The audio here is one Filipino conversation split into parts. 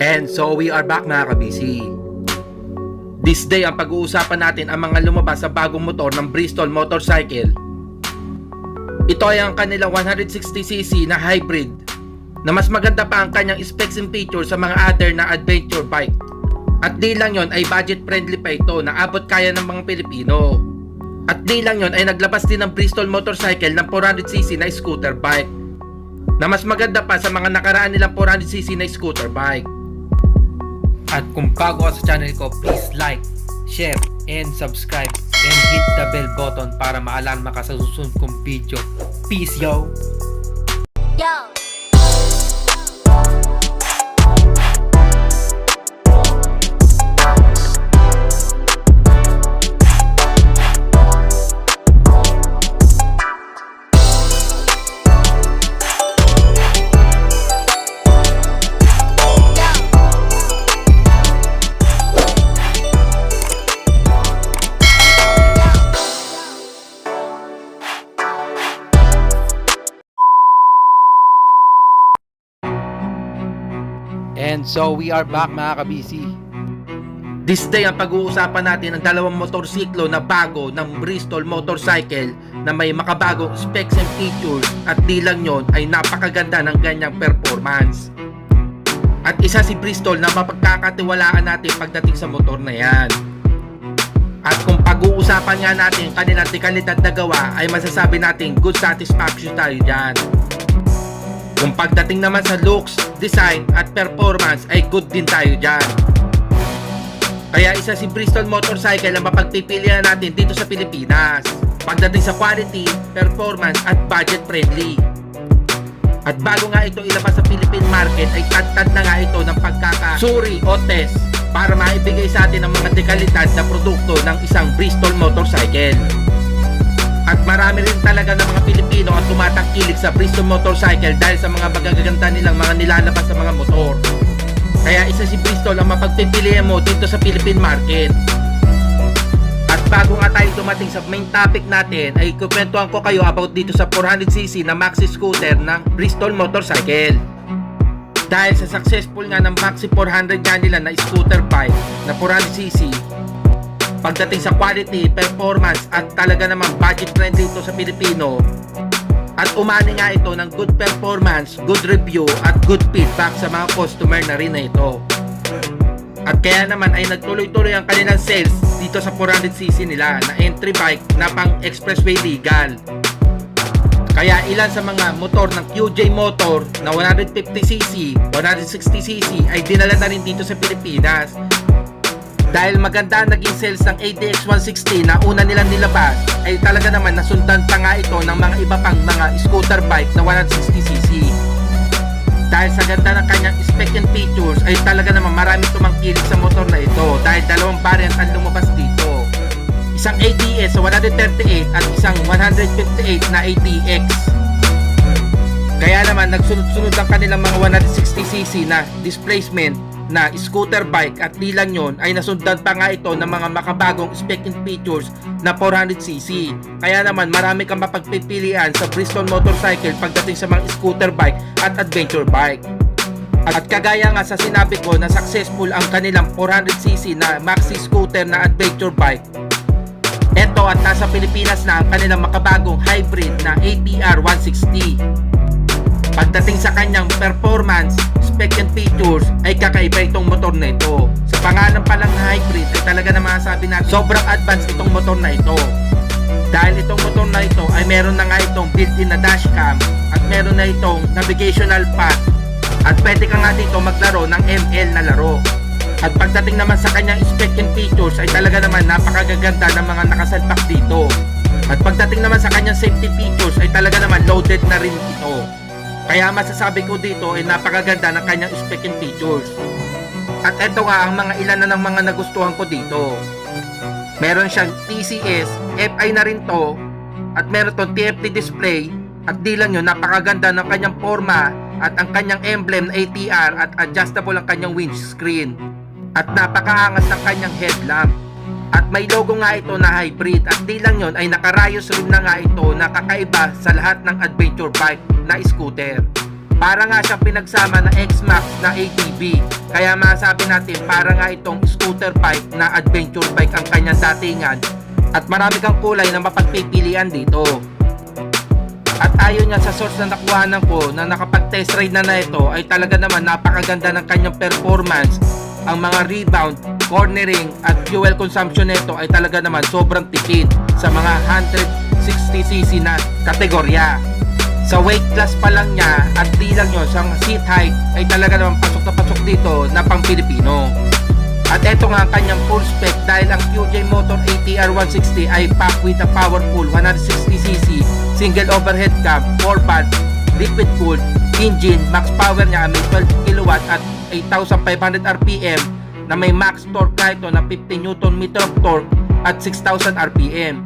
And so we are back mga kabisi. This day ang pag-uusapan natin ang mga lumabas sa bagong motor ng Bristol Motorcycle. Ito ay ang kanilang 160cc na hybrid na mas maganda pa ang kanyang specs and features sa mga other na adventure bike. At di lang yon ay budget friendly pa ito na abot kaya ng mga Pilipino. At di lang yon ay naglabas din ng Bristol Motorcycle ng 400cc na scooter bike na mas maganda pa sa mga nakaraan nilang 400cc na scooter bike. At kung bago ka sa channel ko, please like, share, and subscribe and hit the bell button para maalarma ka sa susunod kong video. Peace yo! Yo. So we are back mga kabisi. This day ang pag-uusapan natin ang dalawang motorsiklo na bago ng Bristol Motorcycle na may makabagong specs and features at di lang yon ay napakaganda ng ganyang performance. At isa si Bristol na mapagkakatiwalaan natin pagdating sa motor na yan. At kung pag-uusapan nga natin kanilang dekalidad na gawa ay masasabi natin good satisfaction tayo dyan. Kung pagdating naman sa looks, design at performance ay good din tayo dyan. Kaya isa si Bristol Motorcycle ang mapagpipilian natin dito sa Pilipinas. Pagdating sa quality, performance at budget friendly. At bago nga ito ilabas sa Philippine market ay tad na nga ito ng pagkakasuri o test para maibigay sa atin ang mga dekalidad na produkto ng isang Bristol Motorcycle. At marami rin talaga ng mga Pilipino ang tumatangkilik sa Bristol Motorcycle dahil sa mga magaganda nilang mga nilalabas sa mga motor. Kaya isa si Bristol ang mapagpipilian mo dito sa Philippine market. At bago nga tayo dumating sa main topic natin ay kukwentuhan ko kayo about dito sa 400cc na maxi scooter ng Bristol Motorcycle. Dahil sa successful nga ng maxi 400 nga nila na scooter bike na 400cc pagdating sa quality, performance at talaga namang budget friendly ito sa Pilipino at umani nga ito ng good performance, good review at good feedback sa mga customer na rin na ito. At kaya naman ay nagtuloy-tuloy ang kanilang sales dito sa 400cc nila na entry bike na pang expressway legal. Kaya ilan sa mga motor ng QJ Motor na 150cc, 160cc ay dinala na rin dito sa Pilipinas dahil maganda ang naging sales ng ATX 160 na una nilang nilabas ay talaga naman nasundan pa nga ito ng mga iba pang mga scooter bike na 160cc. Dahil sa ganda ng kanyang spec and features ay talaga naman marami tumangkilik sa motor na ito dahil dalawang variant ang lumabas dito. Isang ATS sa 138 at isang 158 na ATX. Kaya naman nagsunod-sunod ang kanilang mga 160cc na displacement na scooter bike at di lang yon ay nasundan pa nga ito ng mga makabagong spec and features na 400cc. Kaya naman marami kang mapagpipilian sa Bristol Motorcycle pagdating sa mga scooter bike at adventure bike. At kagaya nga sa sinabi ko na successful ang kanilang 400cc na maxi scooter na adventure bike. Ito at nasa Pilipinas na ang kanilang makabagong hybrid na ATR 160. Pagdating sa kanyang performance, spec and features ay kakaiba itong motor na ito. Sa pangalan pa lang na hybrid ay talaga na masasabi natin sobrang advanced itong motor na ito. Dahil itong motor na ito ay meron na nga itong built-in na dashcam at meron na itong navigational pad at pwede ka nga dito maglaro ng ML na laro. At pagdating naman sa kanyang spec and features ay talaga naman napakagaganda ng mga nakasalpak dito. At pagdating naman sa kanyang safety features ay talaga naman loaded na rin ito. Kaya masasabi ko dito ay napakaganda ng kanyang spec and features. At ito nga ang mga ilan na ng mga nagustuhan ko dito. Meron siyang TCS, FI na rin to, at meron to TFT display, at di lang yun, napakaganda ng kanyang forma at ang kanyang emblem na ATR at adjustable ang kanyang windscreen. At napakaangas ng kanyang headlamp. At may logo nga ito na hybrid at di lang yon ay nakarayos rim na nga ito na kakaiba sa lahat ng adventure bike na scooter. Para nga siyang pinagsama na X-Max na ATV. Kaya masabi natin para nga itong scooter bike na adventure bike ang kanyang datingan at marami kang kulay na mapagpipilian dito. At ayon nga sa source na nakuhanan ko na nakapag-test ride na na ito ay talaga naman napakaganda ng kanyang performance. Ang mga rebound, cornering at fuel consumption nito ay talaga naman sobrang tipid sa mga 160cc na kategorya. Sa weight class pa lang niya at di lang yun, sa seat height ay talaga naman pasok na pasok dito na pang Pilipino. At eto nga ang kanyang full spec dahil ang QJ Motor ATR 160 ay packed with a powerful 160cc single overhead cam, 4 valve, liquid cooled engine, max power niya may 12 kW at 8,500 RPM na may max torque ka ito na 50 Nm of torque at 6,000 RPM.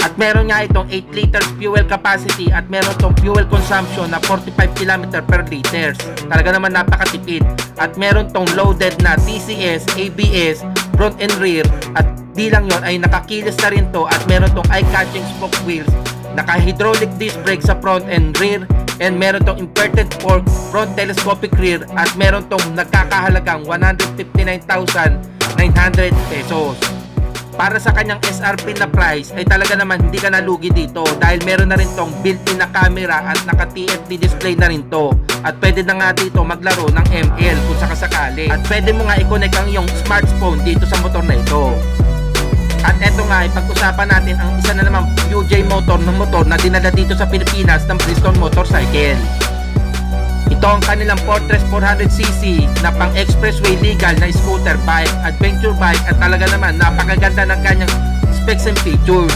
At meron nga itong 8 liters fuel capacity at meron itong fuel consumption na 45 km per liters. Talaga naman napakatipid. At meron itong loaded na TCS, ABS, front and rear at di lang yon ay nakakilis na rin to at meron itong eye-catching spoke wheels naka-hydraulic disc brake sa front and rear and meron tong inverted fork front telescopic rear at meron tong nagkakahalagang 159,900 pesos. Para sa kanyang SRP na price ay talaga naman hindi ka nalugi dito dahil meron na rin tong built-in na camera at naka TFT display na rin to. At pwede na nga dito maglaro ng ML kung sakasakali. At pwede mo nga i-connect ang iyong smartphone dito sa motor na ito. At eto nga, ipag-usapan natin ang isa na namang UJ motor ng motor na dinala dito sa Pilipinas ng Bristol Motorcycle. Ito ang kanilang Fortress 400cc na pang expressway legal na scooter bike, adventure bike at talaga naman napakaganda ng kanyang specs and features.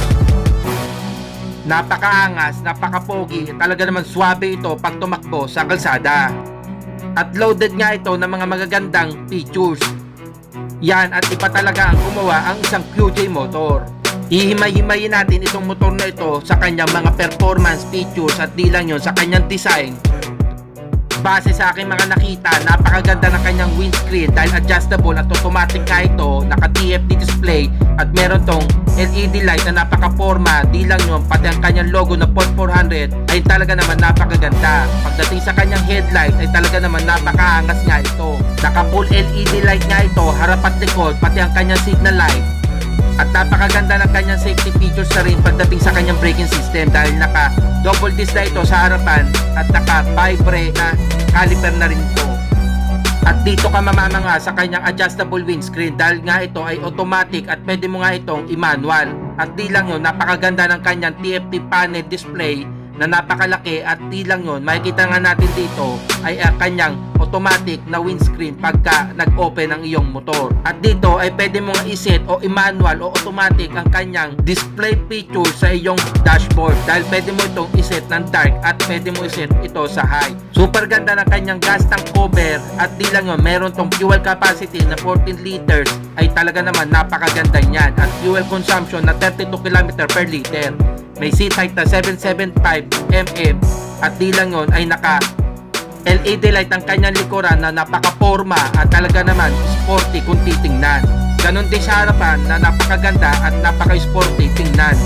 Napakaangas, napakapogi, talaga naman swabe ito pag tumakbo sa kalsada. At loaded nga ito ng mga magagandang features. Yan at iba talaga ang gumawa ang isang QJ motor. Ihimay-himayin natin itong motor na ito sa kanyang mga performance features at di lang yun sa kanyang design. Base sa aking mga nakita, napakaganda ng kanyang windscreen dahil adjustable at automatic ka ito, naka TFT display at meron tong LED light na napaka-forma, di lang yun, pati ang kanyang logo na Port 400 ay talaga naman napakaganda. Pagdating sa kanyang headlight ay talaga naman napakaangas nga ito. Naka full LED light nga ito, harap at likod, pati ang kanyang signal light. At napakaganda ng kanyang safety features na rin pagdating sa kanyang braking system dahil naka double disc na ito sa harapan at naka vibrate na caliper na rin ito. At dito ka mamamanga sa kanyang adjustable windscreen dahil nga ito ay automatic at pwede mo nga itong i-manual. At di lang yun, napakaganda ng kanyang TFT panel display na napakalaki at di lang yun, makikita nga natin dito ay ang kanyang automatic na windscreen pagka nag-open ang iyong motor. At dito ay pwede mo nga iset o i-manual o automatic ang kanyang display feature sa iyong dashboard dahil pwede mo itong iset ng dark at pwede mo iset ito sa high. Super ganda ng kanyang gas tank cover at di lang yun, meron tong fuel capacity na 14 liters ay talaga naman napakaganda niyan at fuel consumption na 32 km per liter. May seat height na 775 mm at di lang yun ay naka LED light ang kanyang likuran na napaka-forma at talaga naman sporty kung titingnan. Ganon din sa harapan na napakaganda at napaka-sporty tingnan.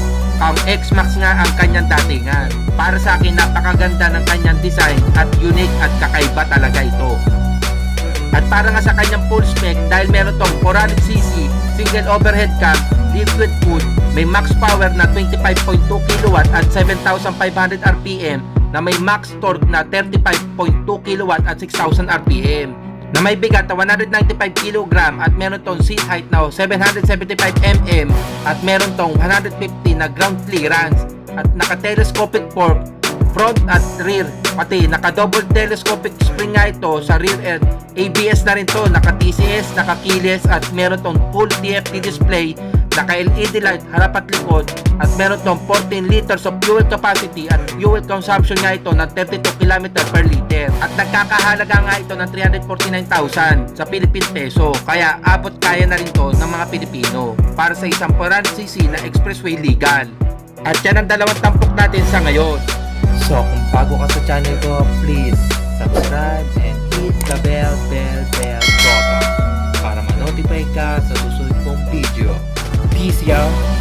Ang X-Max nga ang kanyang datingan. Para sa akin napakaganda ng kanyang design at unique at kakaiba talaga ito. At para nga sa kanyang full spec dahil meron tong 400cc single overhead cam, liquid cooled, may max power na 25.2 kW at 7,500 RPM na may max torque na 35.2 kW at 6,000 RPM na may bigat na 195 kg at meron tong seat height na 775 mm at meron tong 150 na ground clearance at naka-telescopic fork front at rear. Pati naka double telescopic spring nga ito sa rear end. ABS na rin to naka TCS naka keyless at meron tong full TFT display naka LED light harap at likod at meron tong 14 liters of fuel capacity at fuel consumption nga ito ng 32 km per liter. At nagkakahalaga nga ito ng 349,000 sa Philippine peso. Kaya abot kaya na rin to ng mga Pilipino para sa isang 400cc na expressway legal. At yan ang dalawang tampok natin sa ngayon So, kung bago ka sa channel ko, please subscribe and hit the bell, bell, bell button para ma-notify ka sa susunod kong video. Peace, y'all!